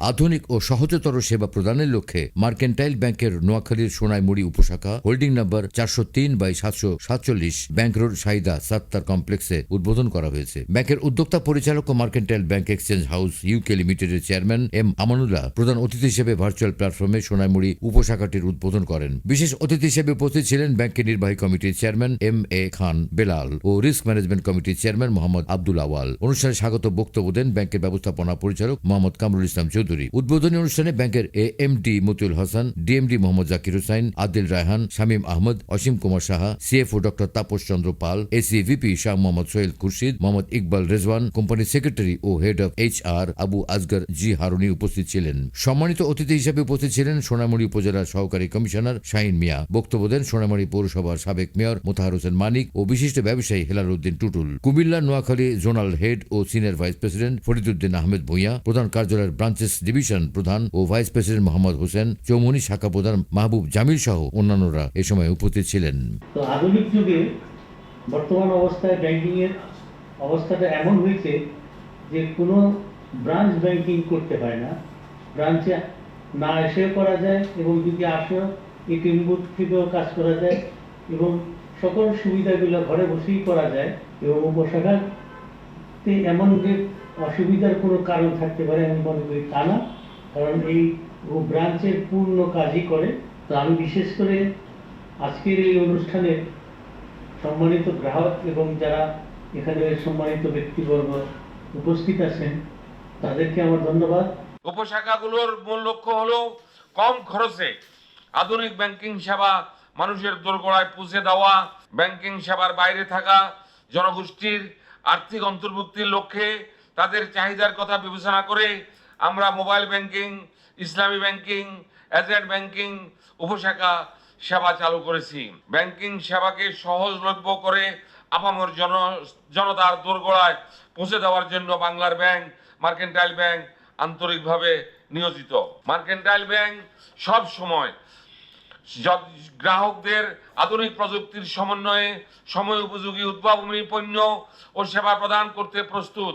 আধুনিক ও সহজতর সেবা প্রদানের লক্ষ্যে মার্কেন্টাইল ব্যাংকের নোয়াখালীর সোনাইমুড়ি উপশাখা, হোল্ডিং নম্বর চারশো তিন বাই সাতশো সাতচল্লিশ ব্যাংক রোড সাইদা সাত্তার কমপ্লেক্সে উদ্বোধন করা হয়েছে। ব্যাংকের উদ্যোক্তা পরিচালক ও mercantile bank exchange house UK লিমিটেডের চেয়ারম্যান এম আমানুল্লাহ প্রধান অতিথি হিসেবে ভার্চুয়াল প্ল্যাটফর্মে সোনাইমুড়ি উপশাখাটির উদ্বোধন করেন। বিশেষ অতিথি হিসেবে উপস্থিত ছিলেন ব্যাংকের নির্বাহী কমিটির chairman M A Khan Belal O risk management কমিটির চেয়ারম্যান মোহাম্মদ আব্দুল আওয়াল। অনুষ্ঠানে স্বাগত বক্তব্য দেন ব্যাংকের ব্যবস্থাপনা পরিচালক মোহাম্মদ কামরুল ইসলাম চৌধুরী। উদ্বোধনী অনুষ্ঠানে ব্যাংকের A M D Motiul Hasan DMD Mohammad Zakir Hussain, Adil Raihan, Shamim Ahmad, Asim Kumar Saha CFO doctor Tapas Chandra Pal AC VP Shah Mohammad Sohel Khurshid, Mohammad Iqbal Rezwan, company secretary O head of H R Abu Azgar G Haruni উপস্থিত ছিলেন। সম্মানিত অতিথি হিসেবে উপস্থিত ছিলেন সোনামুড়ি উপজেলার সহকারী commissioner Shahin মিয়া। বক্তব্য দেন সোনামুড়ি পৌরসভার সাবেক মেয়র মোতাহার হোসেন মানিক ও বিশিষ্ট ব্যবসায়ী হেলাল উদ্দিন টুটুল। কুমিল্লা নোয়াখালী জোনাল হেড ও senior vice president Fariduddin Ahmed Bhuiyan, প্রধান কার্যালয়ের ব্রাঞ্চেস ডিভিশন প্রধান ও ভাইস প্রেসিডেন্ট মোহাম্মদ হোসেন চৌমনি শাখা প্রধান মাহবুব জামিল সহ অন্যান্যরা এ সময় উপস্থিত ছিলেন। তো আধুনিক যুগে বর্তমান অবস্থায় ব্যাংকিংয়ের অবস্থাটা এমন হয়েছে যে কোনো ব্রাঞ্চ ব্যাংকিং করতে হয় না। ব্রাঞ্চে না এসে করা যায় এবং যদি আসেও এটিএম বুথ থেকেও কাজ করা যায় এবং সকল সুবিধাগুলো ঘরে বসেই করা যায় এবং উপশাখাতে এমন যে অসুবিধার কোনো কারণ থাকতে পারে আমি মনে করি তা না। কারণ এই ব্রাঞ্চের পূর্ণ কাজই করে। তো আমি বিশেষ করে আজকের এই অনুষ্ঠানে সম্মানিত গ্রাহক এবং যারা এখানে সম্মানিত ব্যক্তিবর্গ উপস্থিত আছেন, তাদেরকে আমার ধন্যবাদ। উপশাখাগুলোর মূল লক্ষ্য হলো কম খরচে আধুনিক ব্যাংকিং সেবা মানুষের দোরগোড়ায় পৌঁছে দেওয়া, ব্যাংকিং সেবার বাইরে থাকা, জনগোষ্ঠীর আর্থিক অন্তর্ভুক্তির লক্ষ্যে তাদের চাহিদার কথা বিবেচনা করে আমরা mobile banking, Islami banking, agent banking, উপশাখা সেবা চালু করেছি। ব্যাংকিং সেবাকে সহজলভ্য করে আপামর জন, জনতার দোরগোড়ায় পৌঁছে দেওয়ার জন্য বাংলার ব্যাংক, মার্কেন্টাইল ব্যাংক আন্তরিকভাবে নিয়োজিত। মার্কেন্টাইল ব্যাংক সব সময় গ্রাহকদের আধুনিক প্রযুক্তির সমন্বয়ে সময় উপযোগী উদ্ভাবনী পণ্য ও সেবা প্রদান করতে প্রস্তুত।